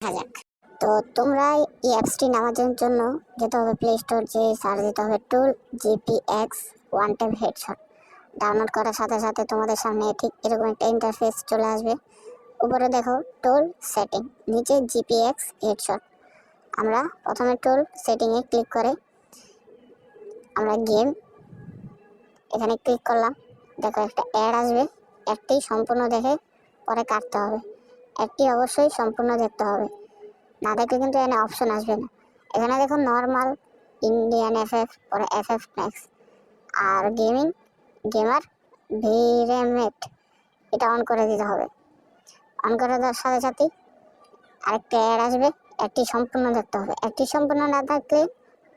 যাক। তো তোমরা এই অ্যাপসটি নামানোর জন্য যেতে হবে প্লে স্টোর যে সার্চ দিতে হবে tool GPX one time headshot download করার সাথে সাথে তোমাদের সামনে ঠিক এরকম একটা ইন্টারফেস চলে আসবে। উপরে দেখো টুল সেটিং নিচে জিপিএক্স হেডশট আমরা প্রথমে টুল সেটিংয়ে ক্লিক করে আমরা গেম এখানে ক্লিক করলাম। দেখো একটা অ্যাড আসবে। একটি সম্পূর্ণ দেখে পরে কাটতে হবে। একটি অবশ্যই সম্পূর্ণ দেখতে হবে। না দেখলে কিন্তু এখানে অপশন আসবে না। এখানে দেখো নর্মাল ইন্ডিয়ান এফএফ পরে এফ ম্যাক্স আর গেমিং গেমার ভিরেমেট এটা অন করে দিতে হবে। অন করে দেওয়ার সাথে সাথে আরেকটা অ্যাড আসবে, একটি সম্পূর্ণ দেখতে হবে। একটি সম্পূর্ণ না থাকলে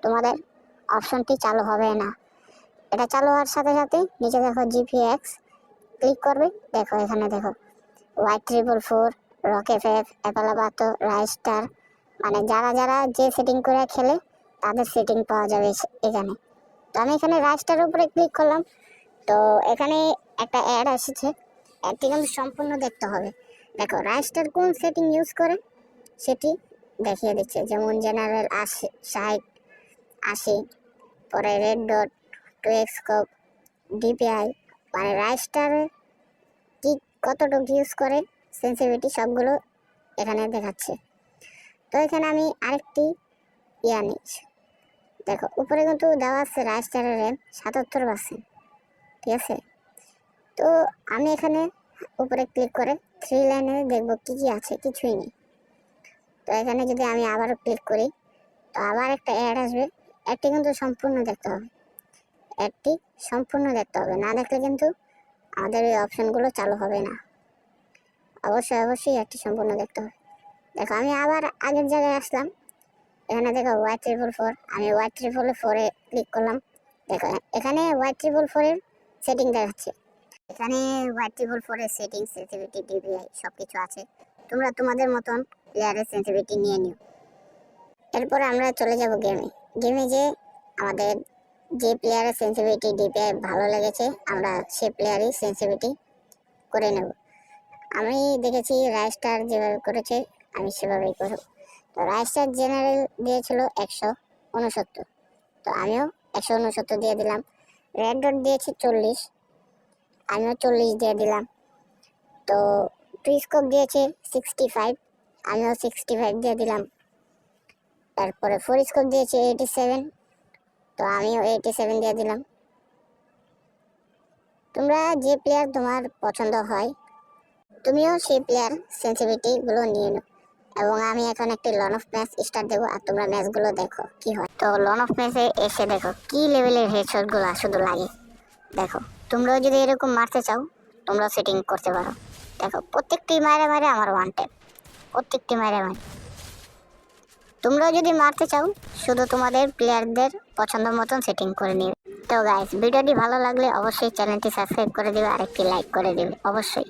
তোমাদের অপশনটি চালু হবে না। এটা চালু হওয়ার সাথে সাথে নিচে দেখো জিপিএক্স ক্লিক করবে, দেখো এখানে দেখো Y triple four rock F F অ্যাপালাবাতো রাইস্টার মানে যারা যারা যে সেটিং করে খেলে, তাদের সেটিং পাওয়া যাবে এখানে। তো আমি এখানে রাইস্টার উপরে ক্লিক করলাম। তো এখানে একটা অ্যাড এসেছে। অ্যাডটি কিন্তু সম্পূর্ণ দেখতে হবে। দেখো রাইস্টার কোন সেটিং ইউজ করে? সেটি দেখিয়ে দিচ্ছে। যেমন জেনারেল আশি ষাট আশি পরে red dot two x scope DPI মানে রাইস্টারে কি কতটুকু ইউজ করে? সেন্সিভিটি সবগুলো এখানে দেখাচ্ছে। তো এখানে আমি আরেকটি ইয়া নিচ্ছি। দেখো, উপরে কিন্তু দেওয়া আছে রাইস্টারের র্যাম সাতাত্তর পার্সেন্ট ঠিক আছে? তো আমি এখানে উপরে ক্লিক করে থ্রি লাইনে দেখব কি কি আছে, কিছুই নেই। তো এখানে যদি আমি আবারও ক্লিক করি, তো আবার একটা অ্যাড আসবে। অ্যাডটি কিন্তু সম্পূর্ণ দেখতে হবে। অ্যাডটি সম্পূর্ণ দেখতে হবে। না দেখলে কিন্তু আমাদের এই অপশানগুলো চালু হবে না। অবশ্যই অবশ্যই একটি সম্পূর্ণ দেখতে হবে। দেখো, আমি আবার আগের জায়গায় আসলাম। এখানে দেখো ওয়াই ট্রিপল ফোর আমি ওয়াই ট্রিপল ফোরে ক্লিক করলাম। দেখো, এখানে ওয়াই ট্রিপল ফোরের সেটিং দেখাচ্ছে। এখানে ওয়াই ট্রিপল ফোরের সেটিং সেন্সিভিটি ডিবিআই সব কিছু আছে। তোমরা তোমাদের মতন প্লেয়ারের সেন্সিভিটি নিয়ে নিও। এরপরে আমরা চলে যাব গেমে গেমে যে আমাদের যে প্লেয়ারের সেন্সিভিটি ডিপিআই ভালো লেগেছে, আমরা সে প্লেয়ারই সেন্সিভিটি করে নেব। আমি দেখেছি রাইস্টার যেভাবে করেছে, আমি সেভাবেই করব। তো রাইস্টার জেনারেল দিয়েছিল একশো উনসত্তর। তো আমিও একশো উনসত্তর দিয়ে দিলাম। রেড ডট দিয়েছি চল্লিশ। আমিও চল্লিশ দিয়ে দিলাম। তো টুইস্কোপ দিয়েছে সিক্সটি ফাইভ আমিও সিক্সটি ফাইভ দিয়ে দিলাম। তারপরে ফোর স্কোপ দিয়েছে এইটি সেভেন তো আমিও এইটি সেভেন দিয়ে দিলাম। তোমরা যে প্লেয়ার তোমার পছন্দ হয় তুমিও সেই প্লেয়ার সেন্সিভিটিগুলো নিয়ে নাও। এবং আমি এখন একটি লন অফ ম্যাচ স্টার্ট দেবো, আর তোমরা ম্যাচগুলো দেখো, কি হয়। তো লন অফ ম্যাচে এসে দেখো, কি লেভেলের হেডশটগুলো শুধু লাগে। দেখো, তোমরাও যদি এরকম মারতে চাও, তোমরাও সেটিং করতে পারো। দেখো, প্রত্যেকটি মারে মারে আমার ওয়ান টাইম প্রত্যেকটি মারে মারে। তোমরাও যদি মারতে চাও, শুধু তোমাদের প্লেয়ারদের পছন্দ মতন সেটিং করে নিবে। তো গাইস ভিডিওটি ভালো লাগলে অবশ্যই চ্যানেলটি সাবস্ক্রাইব করে দিবে আর একটি লাইক করে দিবে, অবশ্যই।